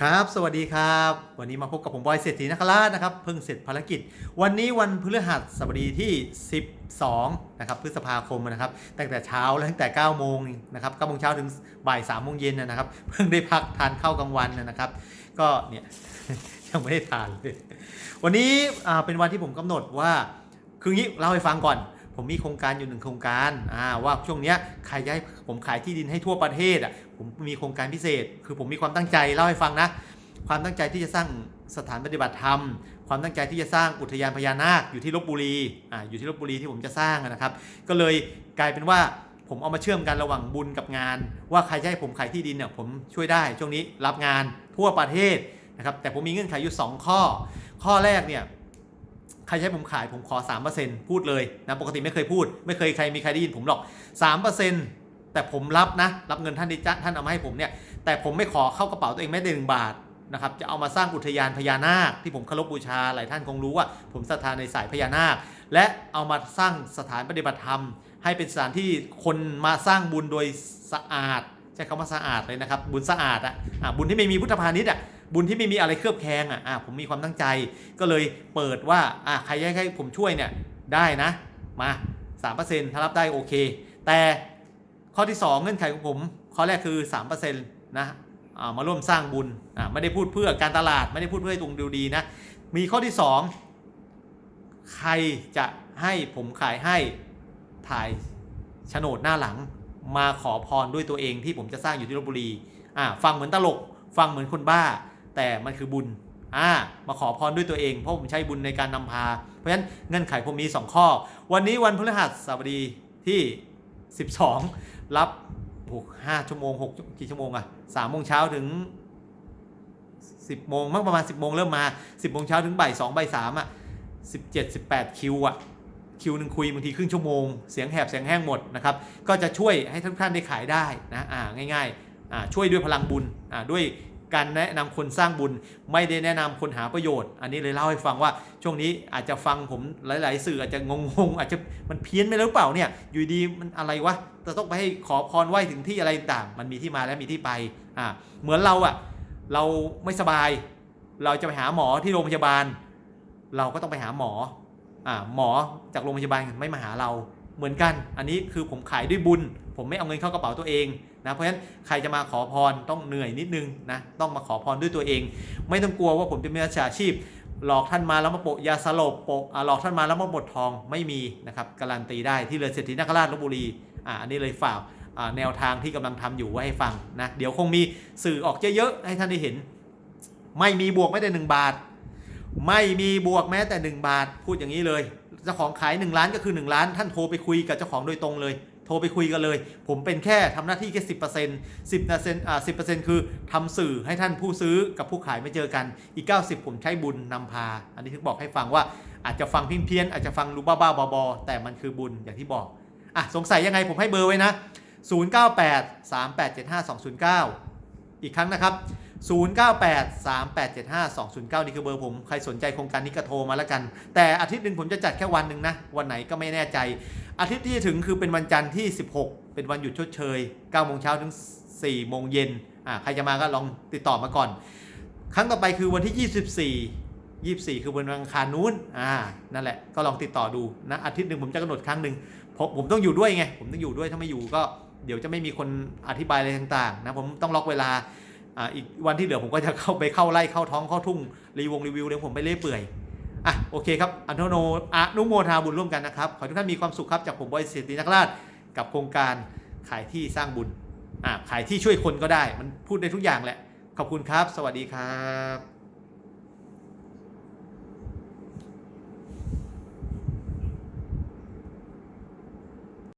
ครับ สวัสดีครับ วันนี้มาพบกับผมบอยเศรษฐีนคราชนะครับ เพิ่งเสร็จภารกิจ วันนี้วันพฤหัสบดีที่ 12 นะครับ พฤษภาคมนะครับ ตั้งแต่เช้าและตั้งแต่ 9 โมงนะครับ9โมงเช้าถึงบ่าย 3 โมงเย็นนะครับ เพิ่งได้พักทานข้าวกลางวันนะครับ ก็เนี่ย ยังไม่ได้ทานเลย วันนี้อ่าเป็นวันที่ผมกำหนดว่า คืองี้เล่าให้ฟังก่อน ผมมีโครงการอยู่หนึ่งโครงการอ่าว่าช่วงเนี้ยใครจะให้ผมขายที่ดินให้ทั่วประเทศอะผมมีโครงการพิเศษ คือผมมีความตั้งใจเล่าให้ฟังนะ ความตั้งใจที่จะสร้างสถานปฏิบัติธรรม ความตั้งใจที่จะสร้างอุทยานพญานาคอยู่ที่ลบบุรีอ่าอยู่ที่ลบบุรีที่ผมจะสร้างนะครับ ก็เลยกลายเป็นว่าผมเอามาเชื่อมกันระหว่างบุญกับงาน ว่าใครจะให้ผมขายที่ดินเนี่ยผมช่วยได้ช่วงนี้รับงานทั่วประเทศนะครับแต่ผมมีเงื่อนไขอยู่สองข้อ ข้อแรกเนี่ย รจะให้ผมขายผมขอ 3%พูดเลยนะปกติไม่เคยพูด ไม่เคยใครมีใครได้ยินผมหรอก 3%แต่ผมรับนะ รับเงินท่านที่จะท่านเอามาให้ผมเนี่ยแต่ผมไม่ขอเข้ากระเป๋าตัวเองแม้แต่หนึ่งบาทนะครับจะเอามาสร้างอุทยานพญานาค ที่ผมเคารพบูชาหลายท่านคงรู้ว่า ผมศรัทธาในสายพญานาค และเอามาสร้างสถานปฏิบัติธรรม ให้เป็นสถานที่คนมาสร้างบุญโดยสะอาดใช้คำว่าสะอาดเลยนะครับบุญสะอาดอะ่ะบุญที่ไม่มีพุทธพาณิชย์อะ บุญที่ไม่มีอะไรเคลือบแคลงอะอะผมมีความตั้งใจ ก็เลยเปิดว่าอะใครให้ให้ผมช่วยเนี่ยได้นะ มา3%ถ้ารับได้โอเค แต่ข้อที่2เงื่อนไขของผม ข้อแรกคือ3%นะอ่ามาร่วมสร้างบุญอ่าไม่ได้พูดเพื่อการตลาดไม่ได้พูดเพื่อให้ตรงดูดีนะ มีข้อที่2ใครจะให้ผมขายให้ถ่ายโฉนดหน้าหลัง มาขอพรด้วยตัวเองที่ผมจะสร้างอยู่ที่ลบบุรีอ่าฟังเหมือนตลก ฟังเหมือนคนบ้า แต่มันคือบุญอ่ามาขอพรด้วยตัวเอง เพราะผมใช้บุญในการนำพา เพราะฉะนั้นเงื่อนไขผมมี 2 ข้อ วันนี้วันพฤหัสบดีที่ 12 รับโอ้ห้าชั่วโมงหกกี่ชั่วโมงอะสามโมงเช้าถึง 10โมงมั้งประมาณ 10โมงเริ่มมา 10โมงเช้าถึงบ่าย2บ่าย3อะ17 18 คิวอะคิวหนึ่งคุยบางทีครึ่งชั่วโมง เสียงแหบเสียงแห้งหมดนะครับ ก็จะช่วยให้ทุกท่านได้ขายได้นะ อ่าง่ายๆ อ่าช่วยด้วยพลังบุญ อ่าด้วย การแนะนำคนสร้างบุญ ไม่ได้แนะนำคนหาประโยชน์ อันนี้เลยเล่าให้ฟังว่าช่วงนี้อาจจะฟังผมหลาย ๆ สื่ออาจจะงงๆอาจจะมันเพี้ยนไปแล้วหรือเปล่าเนี่ยอยู่ดีมันอะไรวะจะต้องไปให้ขอพรไหว้ถึงที่อะไรต่างมันมีที่มาและมีที่ไปอ่าเหมือนเราอะเราไม่สบาย เราจะไปหาหมอที่โรงพยาบาล เราก็ต้องไปหาหมออ่าหมอจากโรงพยาบาลไม่มาหาเรา เหมือนกัน อันนี้คือผมขายด้วยบุญ ผมไม่เอาเงินเข้ากระเป๋าตัวเองนะเพราะฉะนั้นใครจะมาขอพรต้องเหนื่อยนิดนึงนะต้องมาขอพรด้วยตัวเอง ไม่ต้องกลัวว่าผมจะมีอาชีพ หลอกท่านมาแล้วมาโปะยาสลบโปะหลอกท่านมาแล้วมาบดทองไม่มีนะครับการันตีได้ที่เรือเศรษฐีนคราชลบบุรีอ่าอันนี้เลยฝากอ่าแนวทางที่กำลังทำอยู่ไว้ให้ฟังนะเดี๋ยวคงมีสื่อออกเยอะๆให้ท่านได้เห็น ไม่มีบวกไม่ได้หนึ่งบาท ไม่มีบวกแม้แต่ 1 บาทพูดอย่างนี้เลย เจ้าของขาย 1 ล้านก็คือ 1 ล้าน ท่านโทรไปคุยกับเจ้าของโดยตรงเลย โทรไปคุยกันเลย ผมเป็นแค่ทำหน้าที่แค่สิบเปอร์เซ็นต์สิบเปอร์เซ็นต์อ่าสิบเปอร์เซ็นต์คือทำสื่อให้ท่านผู้ซื้อกับผู้ขายไม่เจอกันอีก90ผมใช้บุญนำพา อันนี้ถึงบอกให้ฟังว่าอาจจะฟังเพี้ยนๆอาจจะฟังรู้บ้าๆบอๆแต่มันคือบุญอย่างที่บอกอะสงสัยยังไงผมให้เบอร์ไว้นะ098 3875 209 อีกครั้งนะครับ 098 3875 209 นี่คือเบอร์ผม ใครสนใจโครงการนี้ก็โทรมาแล้วกัน แต่อาทิตย์หนึ่งผมจะจัดแค่วันหนึ่งนะ วันไหนก็ไม่แน่ใจ อาทิตย์ที่จะถึงคือเป็นวันจันทร์ที่ 16 เป็นวันหยุดชดเชย9โมงเช้าถึง4โมงเย็นอ่าใครจะมาก็ลองติดต่อมาก่อน ครั้งต่อไปคือวันที่ 24 24 คือวันอังคารนู้นอ่านั่นแหละก็ลองติดต่อดูนะอาทิตย์หนึ่งผมจะกำหนดครั้งหนึ่งเพราะผมต้องอยู่ด้วยไงผมต้องอยู่ด้วยถ้าไม่อยู่ก็เดี๋ยวจะไม่มีคนอธิบายอะไรต่างๆนะผมต้องล็อกเวลา อ่าอีกวันที่เหลือผมก็จะเข้าไปเข้าไล่เข้าท้องเข้าทุ่งรีวงรีวิวเดี๋ยวผมไปเล่อยเปื่อยอะโอเคครับอันุโนอนุโมทนาบุญร่วมกันนะครับ ขอทุกท่านมีความสุขครับจากผมบอยสิทธินักราชกับโครงการขายที่สร้างบุญอ่าขายที่ช่วยคนก็ได้ มันพูดได้ทุกอย่างแหละ ขอบคุณครับ สวัสดีครับ